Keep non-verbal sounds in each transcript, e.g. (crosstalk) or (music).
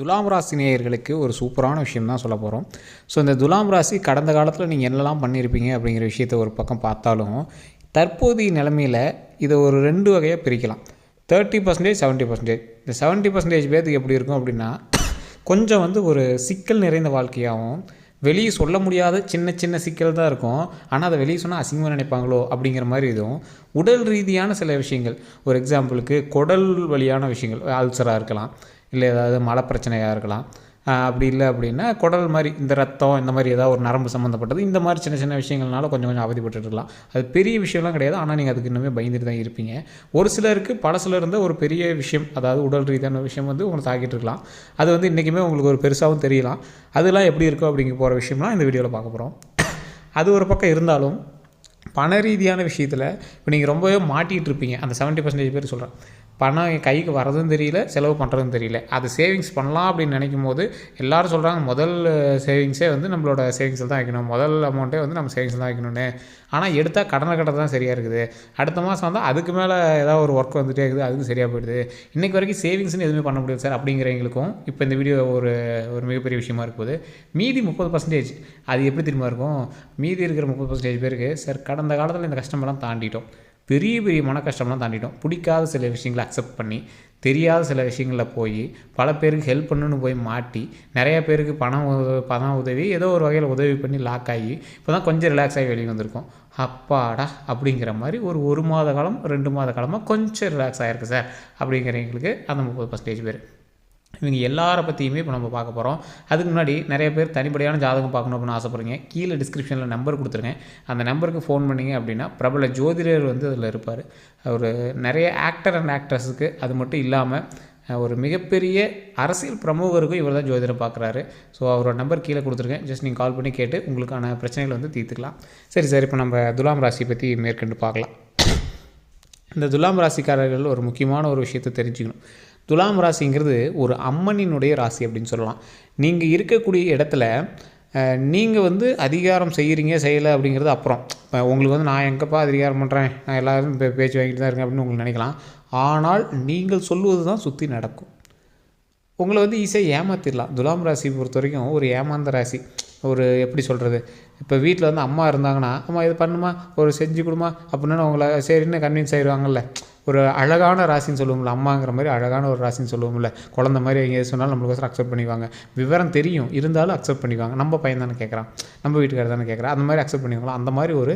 துலாம் ராசி நேயர்களுக்கு ஒரு சூப்பரான விஷயம் தான் சொல்ல போகிறோம் ஸோ இந்த துலாம் ராசி கடந்த காலத்தில் நீங்கள் என்னெல்லாம் பண்ணியிருப்பீங்க அப்படிங்கிற விஷயத்தை ஒரு பக்கம் பார்த்தாலும் தற்போதைய நிலமையில் இதை ஒரு ரெண்டு வகையாக பிரிக்கலாம். தேர்ட்டி பர்சன்டேஜ் செவன்ட்டி பர்சன்டேஜ் இந்த செவன்ட்டி பர்சன்டேஜ் பேர்த்துக்கு எப்படி இருக்கும் அப்படின்னா கொஞ்சம் வந்து ஒரு சிக்கல் நிறைந்த வாழ்க்கையாகவும் வெளியே சொல்ல முடியாத சின்ன சின்ன சிக்கல் தான் இருக்கும். ஆனால் அதை வெளியே சொன்னால் அசிங்கமாக நினைப்பாங்களோ அப்படிங்கிற மாதிரி இதுவும் உடல் ரீதியான சில விஷயங்கள். ஒரு எக்ஸாம்பிளுக்கு குடல் வழியான விஷயங்கள் அல்சராக இருக்கலாம். இல்லை ஏதாவது மழை பிரச்சனையாக இருக்கலாம். அப்படி இல்லை அப்படின்னா குடல் மாதிரி இந்த ரத்தம் இந்த மாதிரி ஏதாவது ஒரு நரம்பு சம்மந்தப்பட்டது இந்த மாதிரி சின்ன சின்ன விஷயங்கள்னால கொஞ்சம் கொஞ்சம் அவதிப்பட்டுருக்கலாம் அது பெரிய விஷயம்லாம் கிடையாது. ஆனால் நீங்கள் அதுக்கு இன்னுமே பயந்துட்டு தான் இருப்பீங்க. ஒரு சிலருக்கு பல சிலர் இருந்த ஒரு பெரிய விஷயம் அதாவது உடல் ரீதியான விஷயம் வந்து உங்களை தாக்கிட்டு இருக்கலாம். அது வந்து இன்றைக்குமே உங்களுக்கு ஒரு பெருசாகவும் தெரியலாம். அதெல்லாம் எப்படி இருக்கும் அப்படிங்க போகிற விஷயம்லாம் இந்த வீடியோவில் பார்க்க போகிறோம் அது ஒரு பக்கம் இருந்தாலும் பண ரீதியான விஷயத்தில் இப்போ நீங்கள் ரொம்பவே மாட்டிகிட்டு இருப்பீங்க. அந்த 70% பர்சன்டேஜ் பேர் சொல்கிறேன் பணம் என் கைக்கு வரதும் தெரியல செலவு பண்ணுறதும் தெரியல. அது சேவிங்ஸ் பண்ணலாம் அப்படின்னு நினைக்கும் போது எல்லாரும் சொல்கிறாங்க முதல் சேவிங்ஸே வந்து நம்மளோட சேவிங்ஸில் தான் வைக்கணும். முதல் அமௌண்ட்டே வந்து நம்ம சேவிங்ஸில் தான் வைக்கணும்னு. ஆனால் எடுத்தால் கடனை கட்ட தான் சரியாக இருக்குது. அடுத்த மாதம் வந்தால் அதுக்கு மேலே ஏதாவது ஒரு ஒர்க் வந்துட்டே இருக்குது அதுக்கு சரியாக போயிடுது. இன்றைக்கி வரைக்கும் சேவிங்ஸ்னு எதுவுமே பண்ண முடியாது சார் அப்படிங்கிறவங்களுக்கும் இப்போ இந்த வீடியோ ஒரு ஒரு மிகப்பெரிய விஷயமா இருக்கும்போது மீதி முப்பது பர்சன்டேஜ் அது எப்படி திரும்ப இருக்கும்? மீதி இருக்கிற முப்பது பர்சன்டேஜ் பேருக்கு சார் கடந்த காலத்தில் இந்த கஷ்டமெல்லாம் தாண்டிட்டோம். பெரிய பெரிய மன கஷ்டம்லாம் தாண்டிட்டோம். பிடிக்காத சில விஷயங்களை அக்செப்ட் பண்ணி தெரியாத சில விஷயங்களில் போய் பல பேருக்கு ஹெல்ப் பண்ணணும்னு போய் மாட்டி நிறைய பேருக்கு பணம் உத- பணம் உதவி ஏதோ ஒரு வகையில் உதவி பண்ணி லாக் ஆகி இப்போ தான் கொஞ்சம் ரிலாக்ஸ் ஆகி வெளியே வந்திருக்கோம். அப்பாடா! அப்படிங்கிற மாதிரி ஒரு ஒரு மாத காலம் ரெண்டு மாத காலமாக கொஞ்சம் ரிலாக்ஸ் ஆகிருக்கு சார். அப்படிங்கிறவங்களுக்கு அந்த முப்பது பர்சன்டேஜ் பேர். இவங்க எல்லாரை பற்றியுமே இப்போ நம்ம பார்க்க போகிறோம் அதுக்கு முன்னாடி நிறைய பேர் தனிப்படையான ஜாதகம் பார்க்கணும் அப்படின்னு ஆசைப்படுறீங்க. கீழே டிஸ்கிரிப்ஷனில் நம்பர் கொடுத்துருக்கேன் அந்த நம்பருக்கு ஃபோன் பண்ணிங்க அப்படின்னா பிரபல ஜோதிடர் வந்து அதில் இருப்பார். ஒரு நிறைய ஆக்டர் அண்ட் ஆக்ட்ரஸுக்கு அது மட்டும் இல்லாமல் ஒரு மிகப்பெரிய அரசியல் பிரமுகருக்கும் இவர் தான் ஜோதிடம் பார்க்குறாரு. ஸோ அவரோட நம்பர் கீழே கொடுத்துருக்கேன் ஜஸ்ட் நீங்கள் கால் பண்ணி கேட்டு உங்களுக்கான பிரச்சனைகளை வந்து தீர்த்துக்கலாம். சரி சார் இப்போ நம்ம துலாம் ராசி பற்றி மேற்கொண்டு பார்க்கலாம். இந்த துலாம் ராசிக்காரர்கள் ஒரு முக்கியமான ஒரு விஷயத்தை தெரிஞ்சுக்கணும். துலாம் ராசிங்கிறது ஒரு அம்மனினுடைய ராசி அப்படின்னு சொல்லலாம். நீங்கள் இருக்கக்கூடிய இடத்துல நீங்கள் வந்து அதிகாரம் செய்கிறீங்க செய்யலை அப்படிங்கிறது அப்புறம். இப்போ உங்களுக்கு வந்து நான் எங்கப்பா அதிகாரம் பண்ணுறேன் நான் எல்லோரும் இப்போ பேச்சு வாங்கிட்டு தான் இருக்கேன் அப்படின்னு உங்களுக்கு நினைக்கலாம். ஆனால் நீங்கள் சொல்லுவது தான் சுற்றி நடக்கும். உங்களை வந்து ஈஸியாக ஏமாத்திடலாம். துலாம் ராசி பொறுத்த வரைக்கும் ஒரு ஏமாந்த ராசி. ஒரு எப்படி சொல்கிறது இப்போ வீட்டில் வந்து அம்மா இருந்தாங்கன்னா அம்மா இது பண்ணுமா? ஒரு செஞ்சு கொடுமா? அப்படின்னா உங்களை சரின்னு கன்வின்ஸ் ஆயிடுவாங்கல்ல ஒரு அழகான ராசின்னு சொல்லுவோம்ல அம்மாங்கிற மாதிரி அழகான ஒரு ராசின்னு சொல்லுவோம்ல குழந்த மாதிரி எங்கே எது சொன்னாலும் நம்மளுக்கோசரம் அக்செப்ட் பண்ணிவாங்க விவரம் தெரியும் இருந்தாலும் அக்செப்ட் பண்ணிவாங்க நம்ம பையன் தானே கேட்குறான் நம்ம வீட்டுக்காரர் தானே கேட்குறான் அந்த மாதிரி அக்செப்ட் பண்ணிக்கலாம் அந்த மாதிரி ஒரு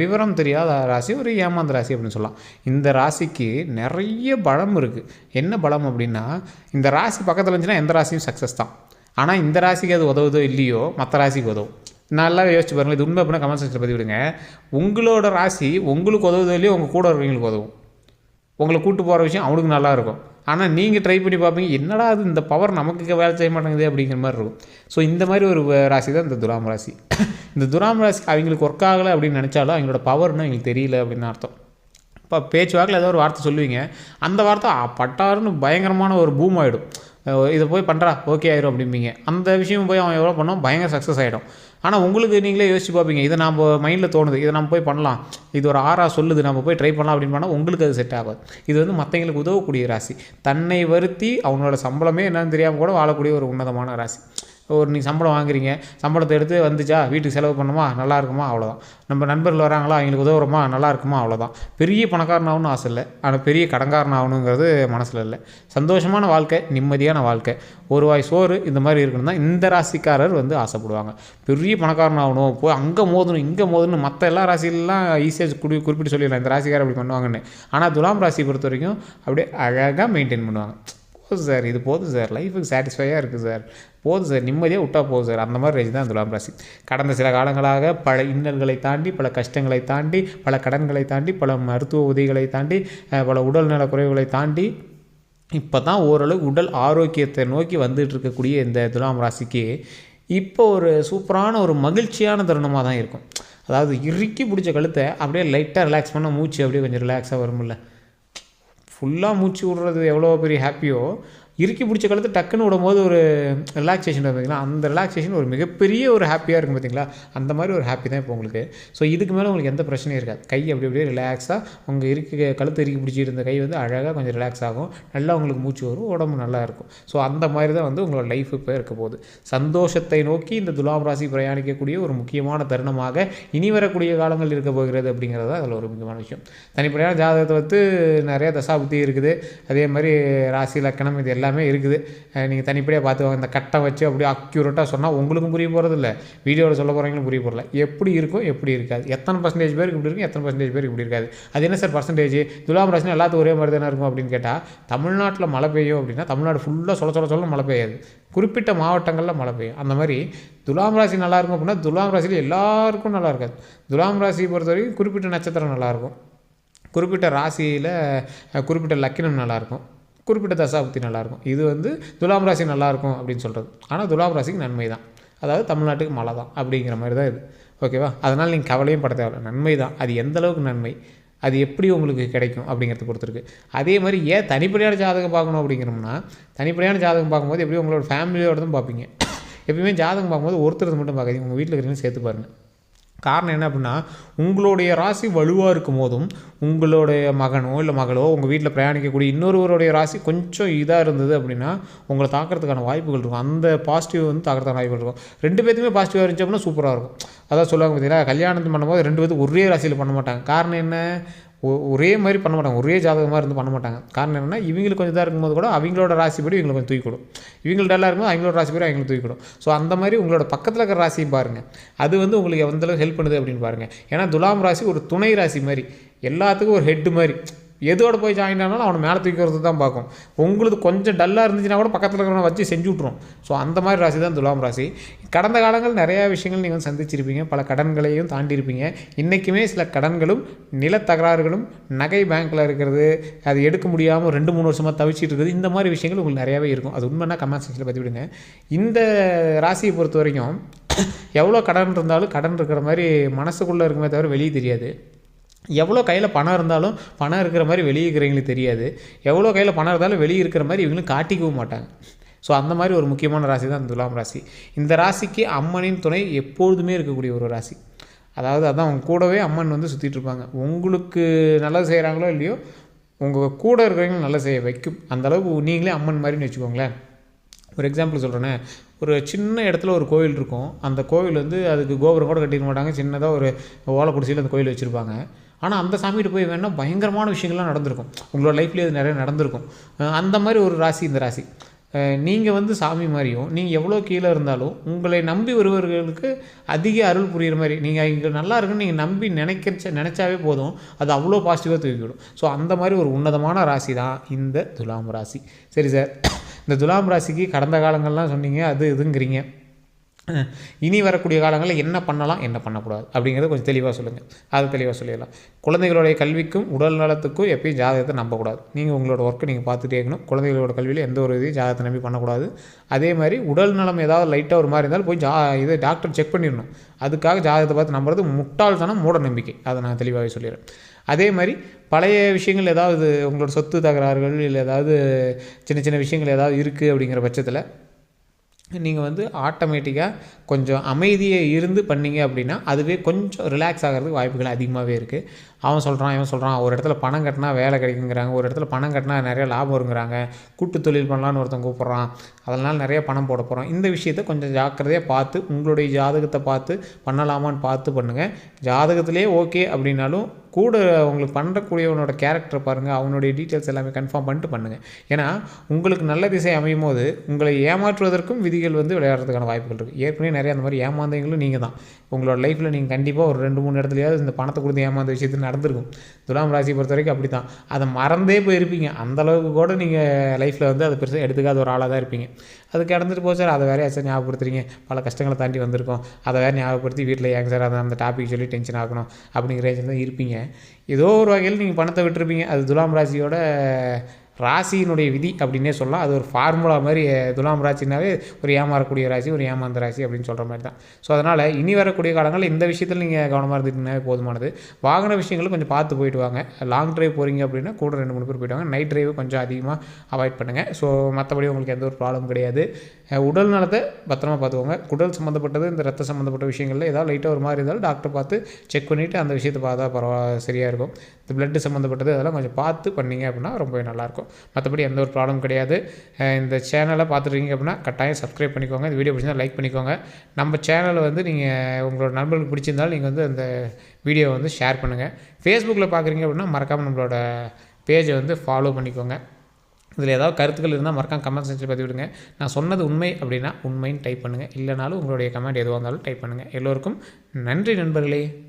விவரம் தெரியாத ராசி ஒரு ஏமாந்த ராசி அப்படின்னு சொல்லலாம். இந்த ராசிக்கு நிறைய பலம் இருக்குது என்ன பலம் அப்படின்னா இந்த ராசி பக்கத்தில் இருந்துச்சுன்னா எந்த ராசியும் சக்ஸஸ் தான். ஆனால் இந்த ராசிக்கு அது உதவுதோ இல்லையோ மற்ற ராசிக்கு உதவும். நல்லா யோசிச்சு பாருங்கள் இது உண்மை அப்படின்னா கமெண்ட் செக்ஷனில் பதிவிடுங்க. உங்களோட ராசி உங்களுக்கு உதவுதோ இல்லையோ உங்கள் கூட இருக்கிறவங்களுக்கு உதவும். உங்களை கூட்டு போகிற விஷயம் அவனுக்கு நல்லாயிருக்கும் ஆனால் நீங்கள் ட்ரை பண்ணி பார்ப்பீங்க என்னடா அது இந்த பவர் நமக்கு வேலை செய்ய மாட்டேங்குது அப்படிங்கிற மாதிரி இருக்கும். ஸோ இந்த மாதிரி ஒரு ராசி தான் இந்த துலாம் ராசி. (coughs) இந்த துலாம் ராசி அவங்களுக்கு ஒர்க் ஆகலை அப்படின்னு நினச்சாலும் அவங்களோட பவர்னு அவங்களுக்கு தெரியல அப்படின்னு அர்த்தம். இப்போ பேச்சுவாக்கில் ஏதோ ஒரு வார்த்தை சொல்லுவீங்க அந்த வார்த்தை பட்டாருன்னு பயங்கரமான ஒரு பூம் ஆகிடும் இதை போய் பண்ணுறா ஓகே ஆயிரும் அப்படிம்பீங்க. அந்த விஷயம் போய் அவன் எவ்வளோ பண்ணோம் பயங்கர சக்ஸஸ் ஆகிடும் ஆனால் உங்களுக்கு நீங்களே யோசிச்சு பார்ப்பீங்க இதை நம்ம மைண்டில் தோணுது இதை நம்ம போய் பண்ணலாம். இது ஒரு ஆறாக சொல்லுது நம்ம போய் ட்ரை பண்ணலாம் அப்படின்னு பண்ணால் உங்களுக்கு அது செட் ஆகாது. இது வந்து மற்றவங்களுக்கு உதவக்கூடிய ராசி. தன்னை வருத்தி அவங்களோட சம்பளமே என்னன்னு தெரியாமல் கூட வாழக்கூடிய ஒரு உன்னதமான ராசி. ஒரு நீங்கள் சம்பளம் வாங்குறீங்க சம்பளத்தை எடுத்து வந்துச்சா வீட்டுக்கு செலவு பண்ணுமா நல்லா இருக்குமா அவ்வளோதான் நம்ம நண்பர்கள் வராங்களா அவங்களுக்கு உதவுறோமா நல்லா இருக்குமா அவ்வளோதான் பெரிய பணக்காரன் ஆகணும்னு ஆசை இல்லை. ஆனால் பெரிய கடன்காரன் ஆகணுங்கிறது மனசில் இல்லை. சந்தோஷமான வாழ்க்கை நிம்மதியான வாழ்க்கை. ஒரு வாய் சோறு இந்த மாதிரி இருக்கணும் தான் இந்த ராசிக்காரர் வந்து ஆசைப்படுவாங்க. பெரிய பணக்காரன் ஆகணும் போய் அங்கே மோதணும் இங்கே மோதணும் மற்ற எல்லா ராசியிலலாம் ஈஸியாக குடி குறிப்பிட்டு சொல்லிடலாம். இந்த ராசிக்காரர் அப்படி பண்ணுவாங்கன்னு. ஆனால் துலாம் ராசி பொறுத்த வரைக்கும் அப்படியே அழகாக மெயின்டைன் பண்ணுவாங்க. போதும் சார் இது போதும் சார். லைஃபுக்கு சாட்டிஸ்ஃபையாக இருக்குது சார். போதும் சார் நிம்மதியாக விட்டா போதும் சார். அந்த மாதிரி ரேஞ்ச் தான் துலாம் ராசி. கடந்த சில காலங்களாக பல இன்னல்களை தாண்டி பல கஷ்டங்களை தாண்டி பல கடன்களை தாண்டி பல மருத்துவ உதவிகளை தாண்டி பல உடல்நல குறைவுகளை தாண்டி இப்போ தான் ஓரளவு உடல் ஆரோக்கியத்தை நோக்கி வந்துட்டு இருக்கக்கூடிய இந்த துலாம் ராசிக்கு இப்போ ஒரு சூப்பரான ஒரு மகிழ்ச்சியான தருணமாக தான் இருக்கும். அதாவது இறுக்கி பிடிச்ச கழுத்தை அப்படியே லைட்டாக ரிலாக்ஸ் பண்ண மூச்சு அப்படியே கொஞ்சம் ரிலாக்ஸாக வரும்ல. ஃபுல்லாக மூச்சு விடுறது எவ்வளோ பெரிய ஹாப்பியோ இறுக்கி பிடிச்ச கழுத்து டக்குன்னு விடும்போது ஒரு ரிலாக்ஸேஷன் பார்த்தீங்களா அந்த ரிலாக்ஸேஷன் ஒரு மிகப்பெரிய ஒரு ஹாப்பியாக இருக்கும் பார்த்தீங்களா அந்த மாதிரி ஒரு ஹாப்பி தான் இப்போ உங்களுக்கு. ஸோ இதுக்கு மேலே உங்களுக்கு எந்த பிரச்சனையும் இருக்காது. கை அப்படி அப்படியே ரிலாக்ஸாக உங்கள் இறுக்கி கழுத்து இறுக்கி பிடிச்சிட்டு இருந்த கை வந்து அழகாக கொஞ்சம் ரிலாக்ஸ் ஆகும். நல்லா உங்களுக்கு மூச்சு வரும் உடம்பு நல்லா இருக்கும். ஸோ அந்த மாதிரி தான் வந்து உங்களோட லைஃப் இப்போ இருக்க போகுது. சந்தோஷத்தை நோக்கி இந்த துலாம் ராசி பிரயாணிக்கக்கூடிய ஒரு முக்கியமான தருணமாக இனி வரக்கூடிய காலங்கள் இருக்க போகிறது அப்படிங்கிறது தான் அதில் ஒரு முக்கியமான விஷயம். தனிப்படையான ஜாதகத்தை வந்து நிறைய தசாபுத்தி இருக்குது. அதே மாதிரி ராசி லக்கணம் இது எல்லாம் எல்லாமே இருக்குது. நீங்கள் தனிப்படியாக பார்த்துக்கோங்க இந்த கட்டம் வச்சு அப்படியே அக்யூரேட்டாக சொன்னால் உங்களுக்கும் புரிய போகிறது இல்லை வீடியோவில் சொல்ல போகிறவங்களும் புரிய போகிறல எப்படி இருக்கும் எப்படி இருக்காது. எத்தனை பர்சன்டேஜ் பேருக்கு இப்படி இருக்கும் எத்தனை பர்சன்டேஜ் பேருக்கு இப்படி இருக்காது? அது என்ன சார் பர்சன்டேஜ் துலாம் ராசினா எல்லாத்துக்கும் ஒரே மாதிரி தானே இருக்கும் அப்படின்னு கேட்டால் தமிழ்நாட்டில் மழை பெய்யும் அப்படின்னா தமிழ்நாடு ஃபுல்லாக சொல்ல சொல்ல சொல்ல மழை பெய்யாது. குறிப்பிட்ட மாவட்டங்களில் மழை பெய்யும். அந்த மாதிரி துலாம் ராசி நல்லாயிருக்கும் அப்படின்னா துலாம் ராசியில் எல்லாருக்கும் நல்லா இருக்காது. துலாம் ராசியை பொறுத்த வரைக்கும் குறிப்பிட்ட நட்சத்திரம் நல்லாயிருக்கும் குறிப்பிட்ட ராசியில் குறிப்பிட்ட லக்கினம் நல்லாயிருக்கும் குறிப்பிட்ட தசாபுத்தி நல்லாயிருக்கும். இது வந்து துலாம் ராசி நல்லாயிருக்கும் அப்படின்னு சொல்கிறது ஆனால் துலாம் ராசிக்கு நன்மை தான் அதாவது தமிழ்நாட்டுக்கு மழை தான் அப்படிங்கிற மாதிரி தான் இது. ஓகேவா? அதனால் நீங்கள் கவலையும் பட தேவையில்ல. நன்மை தான் அது எந்த அளவுக்கு நன்மை? அது எப்படி உங்களுக்கு கிடைக்கும் அப்படிங்கிறத பொறுத்திருக்கு. அதே மாதிரி ஏன் தனிப்படையான ஜாதகம் பார்க்கணும் அப்படிங்கிறோம்னா தனிப்படையான ஜாதகம் பார்க்கும்போது எப்படி உங்களோட ஃபேமிலியோட தான் பார்ப்பீங்க. எப்பயுமே ஜாதகம் பார்க்கும்போது ஒருத்தர் மட்டும் பார்க்காதீங்க. உங்கள் வீட்டில் இருக்கிறவங்க சேர்த்து பாருங்கள் காரணம் என்ன அப்படின்னா உங்களுடைய ராசி வலுவாக இருக்கும் போதும் உங்களுடைய மகனோ இல்லை மகளோ உங்கள் வீட்டில் பிரயாணிக்கக்கூடிய இன்னொருவருடைய ராசி கொஞ்சம் இதாக இருந்தது அப்படின்னா உங்களை தாக்கிறதுக்கான வாய்ப்புகள் இருக்கும். அந்த பாசிட்டிவ் வந்து தாக்கிறதுக்கான வாய்ப்புகள் இருக்கும். ரெண்டு பேர்த்துமே பாசிட்டிவாக இருந்துச்சு அப்படின்னா சூப்பராக இருக்கும். அதான் சொல்லுவாங்க பார்த்தீங்கன்னா கல்யாணம் பண்ணும்போது ரெண்டு பேரும் ஒரே ராசியில் பண்ண மாட்டாங்க. காரணம் என்ன? ஒரே மாதிரி பண்ண மாட்டாங்க. ஒரே ஜாதகமாக இருந்து பண்ண மாட்டாங்க. காரணம் என்னென்னா இவங்களுக்கு கொஞ்சம் இதாக இருக்கும்போது கூட அவங்களோட ராசிப்படி இவங்களை கொஞ்சம் தூக்கிடும் இவங்கள்ட்ட எல்லாம் இருக்கும்போது அவங்களோட ராசிப்படி அவங்களை தூக்கிடும் ஸோ அந்த மாதிரி உங்களோட பக்கத்தில் இருக்கிற ராசியும் பாருங்கள் அது வந்து உங்களுக்கு எந்தளவுக்கு ஹெல்ப் பண்ணுது அப்படின்னு பாருங்கள் ஏன்னா துலாம் ராசி ஒரு துணை ராசி மாதிரி. எல்லாத்துக்கும் ஒரு ஹெட்டு மாதிரி. எதோடு போய் ஜாயின் ஆனாலும் அவனை மேலே தூக்கி வரது தான் பார்க்கும். உங்களுக்கு கொஞ்சம் டல்லாக இருந்துச்சுன்னா கூட பக்கத்தில் இருக்கிறவனை வச்சு செஞ்சு விட்ரும் ஸோ அந்த மாதிரி ராசி தான் துலாம் ராசி. கடந்த காலங்கள் நிறையா விஷயங்கள் நீங்கள் வந்து சந்திச்சிருப்பீங்க. பல கடன்களையும் தாண்டி இருப்பீங்க இன்றைக்குமே சில கடன்களும் நிலத்தகராறுகளும் நகை பேங்க்கில் இருக்கிறது அது எடுக்க முடியாமல் ரெண்டு மூணு வருஷமாக தவிச்சிட்டு இருக்குது. இந்த மாதிரி விஷயங்கள் உங்களுக்கு நிறையாவே இருக்கும். அது உண்மைன்னா கமெண்ட் செக்ஷனில் பற்றி விடுங்க இந்த ராசியை பொறுத்த வரைக்கும் எவ்வளோ கடன் இருந்தாலும் கடன் இருக்கிற மாதிரி மனசுக்குள்ளே இருக்குமே தவிர வெளியே தெரியாது. எவ்வளோ கையில் பணம் இருந்தாலும் பணம் இருக்கிற மாதிரி வெளியே இருக்கிறவங்களுக்கு தெரியாது. எவ்வளோ கையில் பணம் இருந்தாலும் வெளியே இருக்கிற மாதிரி இவங்களும் காட்டிக்கவும் மாட்டாங்க. ஸோ அந்த மாதிரி ஒரு முக்கியமான ராசி தான் துலாம் ராசி. இந்த ராசிக்கு அம்மனின் துணை எப்பொழுதுமே இருக்கக்கூடிய ஒரு ராசி. அதாவது அதான் அவங்க கூடவே அம்மன் வந்து சுற்றிட்டு இருப்பாங்க. உங்களுக்கு நல்லது செய்கிறாங்களோ இல்லையோ உங்கள் கூட இருக்கிறவங்க நல்லா செய்ய வைக்கும். அந்தளவுக்கு நீங்களே அம்மன் மாதிரின்னு வச்சுக்கோங்களேன். ஒரு எக்ஸாம்பிள் சொல்கிறேனே ஒரு சின்ன இடத்துல ஒரு கோவில் இருக்கும். அந்த கோவில் வந்து அதுக்கு கோபுரம் கூட கட்டிக்க மாட்டாங்க. சின்னதாக ஒரு ஓலைக்குடிசையில் அந்த கோயில் வச்சுருப்பாங்க. ஆனால் அந்த சாமிகிட்ட போய் வேணால் பயங்கரமான விஷயங்கள்லாம் நடந்திருக்கும். உங்களோட லைஃப்லேயே அது நிறைய நடந்திருக்கும். அந்த மாதிரி ஒரு ராசி இந்த ராசி. நீங்கள் வந்து சாமி மாதிரியும் நீங்கள் எவ்வளோ கீழே இருந்தாலும் உங்களை நம்பி வருபவர்களுக்கு அதிக அருள் புரிகிற மாதிரி நீங்கள் இங்கே நல்லா இருக்குன்னு நீங்கள் நம்பி நினைக்கிறச்ச நினச்சாவே போதும். அது அவ்வளோ பாசிட்டிவாக தூக்கிவிடும் ஸோ அந்த மாதிரி ஒரு உன்னதமான ராசி தான் இந்த துலாம் ராசி. சரி சார் இந்த துலாம் ராசிக்கு கடந்த காலங்கள்லாம் சொன்னீங்க அது இதுங்கிறீங்க. இனி வரக்கூடிய காலங்களில் என்ன பண்ணலாம் என்ன பண்ணக்கூடாது அப்படிங்கிறத கொஞ்சம் தெளிவாக சொல்லுங்கள் அது தெளிவாக சொல்லிடலாம். குழந்தைகளுடைய கல்விக்கும் உடல் நலத்துக்கும் எப்பயும் ஜாதகத்தை நம்பக்கூடாது. நீங்கள் உங்களோட ஒர்க்கை நீங்கள் பார்த்துட்டே இருக்கணும். குழந்தைகளோட கல்வியில் எந்த ஒரு இதையும் ஜாதகத்தை நம்பி பண்ணக்கூடாது. அதே மாதிரி உடல் நலம் ஏதாவது லைட்டாக ஒரு மாதிரி இருந்தாலும் போய் ஜா இதை டாக்டர் செக் பண்ணிடணும். அதுக்காக ஜாதகத்தை பார்த்து நம்புறது முட்டாள்தனம் மூட நம்பிக்கை. அதை நான் தெளிவாகவே சொல்லிடுறேன். அதே மாதிரி பழைய விஷயங்கள் ஏதாவது உங்களோட சொத்து தகராறுகள் இல்லை ஏதாவது சின்ன சின்ன விஷயங்கள் ஏதாவது இருக்குது அப்படிங்கிற பட்சத்தில் நீங்கள் வந்து ஆட்டோமேட்டிக்காக கொஞ்சம் அமைதியை இருந்து பண்ணீங்க அப்படின்னா அதுவே கொஞ்சம் ரிலாக்ஸ் ஆகிறதுக்கு வாய்ப்புகள் அதிகமாகவே இருக்குது அவன் சொல்கிறான் இவன் சொல்கிறான் ஒரு இடத்துல பணம் கட்டினா வேலை கிடைக்குங்கிறாங்க ஒரு இடத்துல பணம் கட்டினா நிறைய லாபம் வருங்கிறாங்க கூட்டு தொழில் பண்ணலான்னு ஒருத்தன் கூப்பிட்றான் அதனால் நிறைய பணம் போட போகிறான் இந்த விஷயத்தை கொஞ்சம் ஜாக்கிரதையாக பார்த்து உங்களுடைய ஜாதகத்தை பார்த்து பண்ணலாமான்னு பார்த்து பண்ணுங்கள் ஜாதகத்திலே ஓகே அப்படின்னாலும் கூட உங்களுக்கு பண்ணுறக்கூடியவனோட கேரக்டர் பாருங்கள் அவனுடைய டீட்டெயில்ஸ் எல்லாமே கன்ஃபார்ம் பண்ணிட்டு பண்ணுங்கள் ஏன்னா உங்களுக்கு நல்ல திசை அமையும் போது உங்களை ஏமாற்றுவதற்கும் விதிகள் வந்து விளையாடுறதுக்கான வாய்ப்புகள் இருக்குது ஏற்கனவே நிறைய அந்த மாதிரி ஏமாந்தவங்களும் நீங்கள் தான். உங்களோட லைஃப்பில் நீங்கள் கண்டிப்பாக ஒரு ரெண்டு மூணு இடத்துலையாவது இந்த பணத்தை கொடுத்து ஏமாந்த விஷயத்து நடந்திருக்கும். துலாம் ராசி பொறுத்த வரைக்கும் அப்படி தான் அதை மறந்தே போயிருப்பீங்க. அந்த அளவுக்கு கூட நீங்கள் லைஃப்பில் வந்து அதை பெருசாக எடுத்துக்காத ஒரு ஆளாக தான் இருப்பீங்க. அது கிடந்துட்டு போச்சு சார். அதை வேற சார் ஞாபகப்படுத்துறீங்க? பல கஷ்டங்களை தாண்டி வந்திருக்கோம். அதை வேறு ஞாபகப்படுத்தி வீட்டில் ஏங்க சார் அதை அந்த டாபிக் சொல்லி டென்ஷன் ஆகணும் அப்படிங்கிற ரேஞ்சில் தான் இருப்பீங்க. ஏதோ ஒரு வகையில் நீங்கள் பணத்தை விட்டுருப்பீங்க. அது துலாம் ராசியோட ராசியினுடைய விதி அப்படின்னே சொல்லலாம். அது ஒரு ஃபார்முலா மாதிரி துலாம் ராசினாவே ஒரு ஏமாறக்கூடிய ராசி ஒரு ஏமாந்த ராசி அப்படின்னு சொல்கிற மாதிரி தான். ஸோ அதனால் இனி வரக்கூடிய காலங்களில் இந்த விஷயத்தில் நீங்கள் கவனமாக இருந்துட்டீங்கன்னாவே போதுமானது. வாகன விஷயங்களும் கொஞ்சம் பார்த்து போயிட்டு வாங்க. லாங் டிரைவ் போகிறீங்க அப்படின்னா கூட ரெண்டு மூணு பேர் போயிட்டு வாங்க. நைட் டிரைவ் கொஞ்சம் அதிகமாக அவாய்ட் பண்ணுங்கள் ஸோ மற்றபடி உங்களுக்கு எந்த ஒரு ப்ராப்ளம் கிடையாது. உடல் நலத்தை பத்திரமா பார்த்துக்கோங்க. குடல் சம்மந்தப்பட்டது இந்த ரத்த சம்மந்தப்பட்ட விஷயங்களில் ஏதாவது லைட்டாக ஒரு மாதிரி இருந்தாலும் டாக்டர் பார்த்து செக் பண்ணிவிட்டு அந்த விஷயத்தை பார்த்தா பரவா சரியாக இருக்கும். இந்த பிளட்டு சம்மந்தப்பட்டது அதெல்லாம் கொஞ்சம் பார்த்து பண்ணீங்க அப்படின்னா ரொம்பவே நல்லாயிருக்கும் மற்றபடி எந்த ஒரு ப்ராப்ளம் கிடையாது. இந்த சேனலை பார்த்துருக்கீங்க அப்படின்னா கட்டாயம் சப்ஸ்கிரைப் பண்ணிக்கோங்க. இந்த வீடியோ பிடிச்சிருந்தால் லைக் பண்ணிக்கோங்க. நம்ம சேனலை வந்து நீங்கள் உங்களோட நண்பர்களுக்கு பிடிச்சிருந்தாலும் நீங்கள் வந்து அந்த வீடியோவை வந்து ஷேர் பண்ணுங்கள் ஃபேஸ்புக்கில் பார்க்குறீங்க அப்படின்னா மறக்காமல் நம்மளோட பேஜை வந்து ஃபாலோ பண்ணிக்கோங்க. இதில் ஏதாவது கருத்துக்கள் இருந்தால் மறக்காம கமெண்ட் செக்ஷனில் பதிவிடுங்க. நான் சொன்னது உண்மை அப்படின்னா உண்மைன்னு டைப் பண்ணுங்கள் இல்லைனாலும் உங்களுடைய கமெண்ட் எதுவாக இருந்தாலும் டைப் பண்ணுங்கள் எல்லோருக்கும் நன்றி நண்பர்களே.